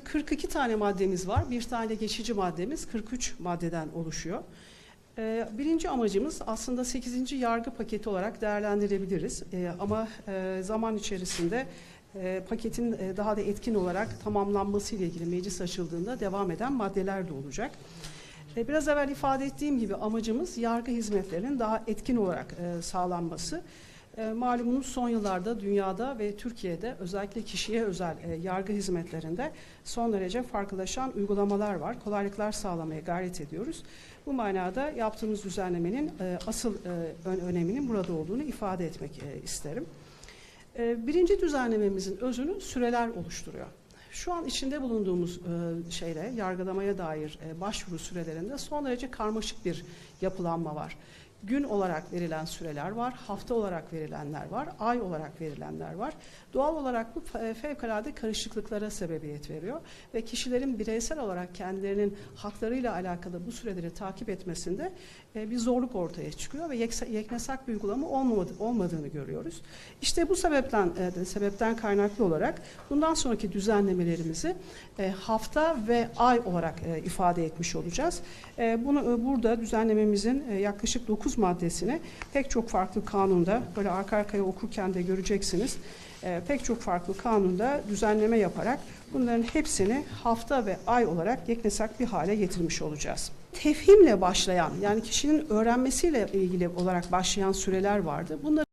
e, 42 tane maddemiz var. Bir tane geçici maddemiz 43 maddeden oluşuyor. E, Birinci amacımız aslında 8. yargı paketi olarak değerlendirebiliriz. E, Ama e, zaman içerisinde e, paketin e, daha da etkin olarak tamamlanması ile ilgili meclis açıldığında devam eden maddeler de olacak. Biraz evvel ifade ettiğim gibi amacımız yargı hizmetlerinin daha etkin olarak sağlanması. E, Malumunuz son yıllarda dünyada ve Türkiye'de özellikle kişiye özel e, yargı hizmetlerinde son derece farklılaşan uygulamalar var. Kolaylıklar sağlamaya gayret ediyoruz. Bu manada yaptığımız düzenlemenin e, asıl e, ön- öneminin burada olduğunu ifade etmek e, isterim. E, Birinci düzenlememizin özünü süreler oluşturuyor. Şu an içinde bulunduğumuz e, şeyle yargılamaya dair e, başvuru sürelerinde son derece karmaşık bir yapılanma var. Gün olarak verilen süreler var, hafta olarak verilenler var, ay olarak verilenler var. Doğal olarak bu fe- fevkalade karışıklıklara sebebiyet veriyor ve kişilerin bireysel olarak kendilerinin haklarıyla alakalı bu süreleri takip etmesinde e, bir zorluk ortaya çıkıyor ve yeknesak bir uygulama olmadı, olmadığını görüyoruz. İşte bu sebepten e, sebepten kaynaklı olarak bundan sonraki düzenlemelerimizi e, hafta ve ay olarak ifade etmiş olacağız. Bunu burada düzenlememizin yaklaşık 9 maddesini pek çok farklı kanunda böyle arka arkaya okurken de göreceksiniz. E, Pek çok farklı kanunda düzenleme yaparak bunların hepsini hafta ve ay olarak yeknesak bir hale getirmiş olacağız. Tefhimle başlayan yani kişinin öğrenmesiyle ilgili olarak başlayan süreler vardı. Bunları